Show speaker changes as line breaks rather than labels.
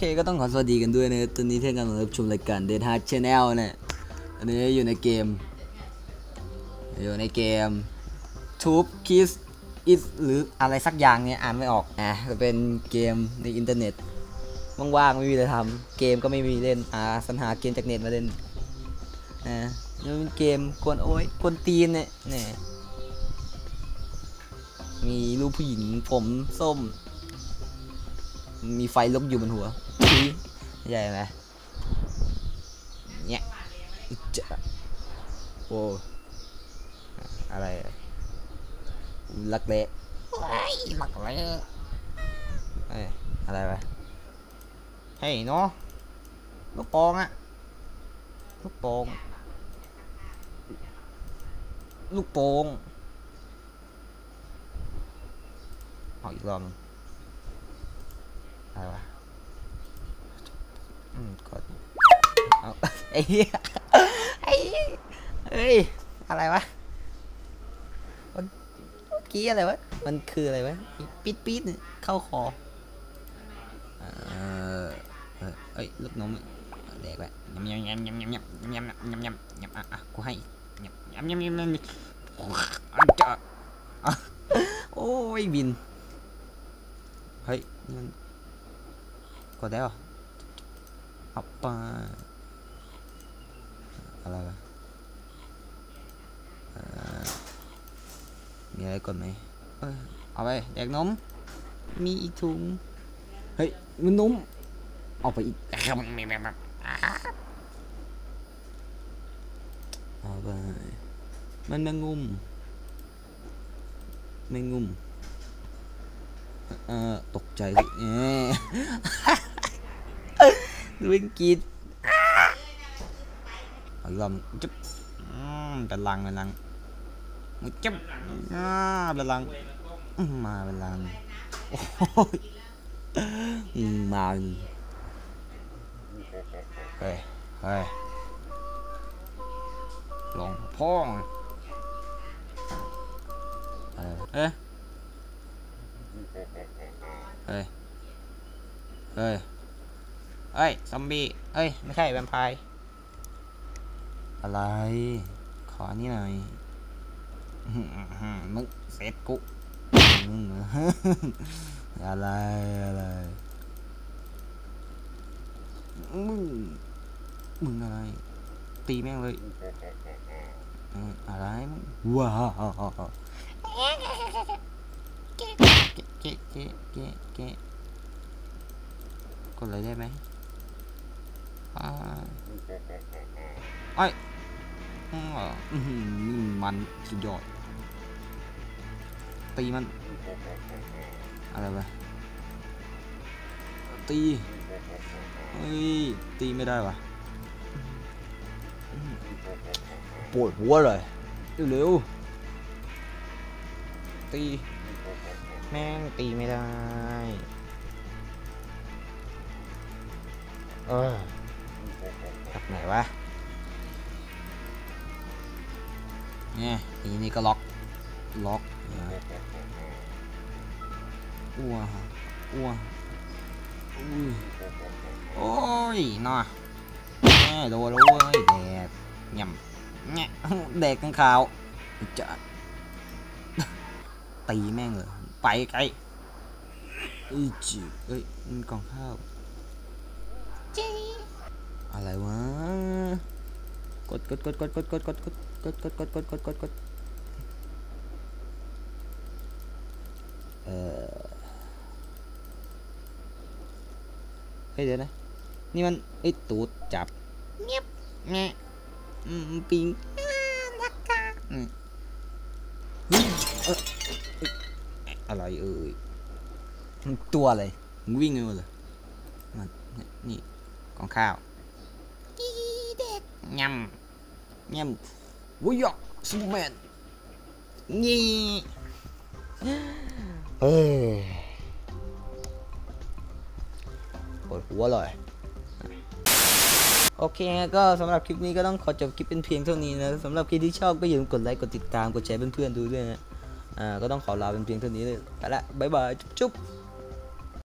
คก็ต้องขอสวัสดีกันด้วยนะตอนนี้ท่านกำลังรับชมรายการ Dead Hard Channel เนี่ยอันนี้อยู่ในเกม อยู่ในเกม Tube Kiss Is หรืออะไรสักอย่างเนี่ยอ่านไม่ออกอะจะเป็นเกมในอินเทอร์เน็ตว่างๆไม่มีอะไรทำเกมก็ไม่มีเล่นอ่าสรรหาเกมจากเน็ตมาเล่นอ่านี่เป็นเกมกวนโอ้ยกวนตีนเนี่ยเนี่ยมีรูปผู้หญิงผมส้ม มีไฟลุกอยู่บนหัว ใหญ่ไหมเนี่ยอึ๊ะจะโอ้อะไรอะลักเละเฮ้ยลักเละเอ้ยอะไรวะเฮ้ยเนาะลูกโป่งอะลูกโป่งลูกโป่งเอาอีกรอบหนึงอะไรวะ อืมกดเอาไอ้เหี้ยไอ้เหี้ยเอ้ย อะไรวะเมื่อเมื่อกี้อะไรวะ มันคืออะไรวะ ปิดปิดๆเนี่ยเข้าคอเออเออเอ้ยลูกนมเด็กแหละยำยำยำยำยำยำยำยำยำยำยำอะอะกูให้ยำยำยำยำยำอันจะอะโอ้ยบิน เฮ้ยนี่มันกดได้เหรอเอาไปอะไรวะมีอะไรกดไหมเอ้ยเอาไปแดกนม มีอีกถุง เฮ้ยมันนมเอาไปอีกเอาไปมันแมงมุมแมงมุมเอ่อตกใจสิเอ๊ ดูเป็นกีดเอาอีกรอบจุ๊บอืมเป็นลังเป็นลังมึงจุ๊บอ่าเป็นลังอื้อมาเป็นลังโอ้ยอืมมาเป็นเฮ้ยเฮ้ยลงพ่องอะไรวะเอ๊ะเฮ้ยเฮ้ย เอ้ย ซอมบี้ เอ้ย ไม่ใช่แวมไพร์ อะไร ขอนี่หน่อยมึงเสร็จกูมึงอะไร อะไร มึง มึงอะไร ตีแม่งเลย อะไรมึงว้าวเกะเกะเกะเกะเกะกดเลยได้ไหม ไอ้ยอืมอื้อหือมันสุดยอด ตีมัน อะไรวะตี เฮ้ย ตีไม่ได้วะปวดหัวเลยเร็วๆตี แม่งตีไม่ได้ เออ จากไหนวะเนี่ยทีนี้ก็ล็อก ล็อกอ้วอ้วอุ้ยโอ้ยน่ะแม่โดนแล้วเว้ยแดกยำเนี่ยแดกกันขาวจะตีแม่งเลยไปไกลเอ้ยจิเอ้ยมันกล่องข้าว อะไรวะ กดกดกดกดกดกดกดกดกดกดกดกดกดกดเออเฮ้ยเดี๋ยวนะ นี่มันไอ้ตูดจับเงียบแงะอืมปิงอ่านักกาอืมเฮ้ยเอ้ยเอ้ยอะไรเอ่ยตัวอะไรมึงวิ่งเลยเหรอมันนี่กองข้าวอีเด็กยำ ยำวุ้ยอะซูเปอร์แมนนี่เฮ้ยปวดหัวเลยโอเคก็สำหรับคลิปนี้ก็ต้องขอจบคลิปเป็นเพียงเท่านี้นะสำหรับใครที่ชอบก็อย่าลืมกดไลค์กดติดตามกดแชร์เพื่อนๆดูด้วยนะอ่าก็ต้องขอลาเป็นเพียงเท่านี้เลยไปละบ๊ายบายจุ๊บ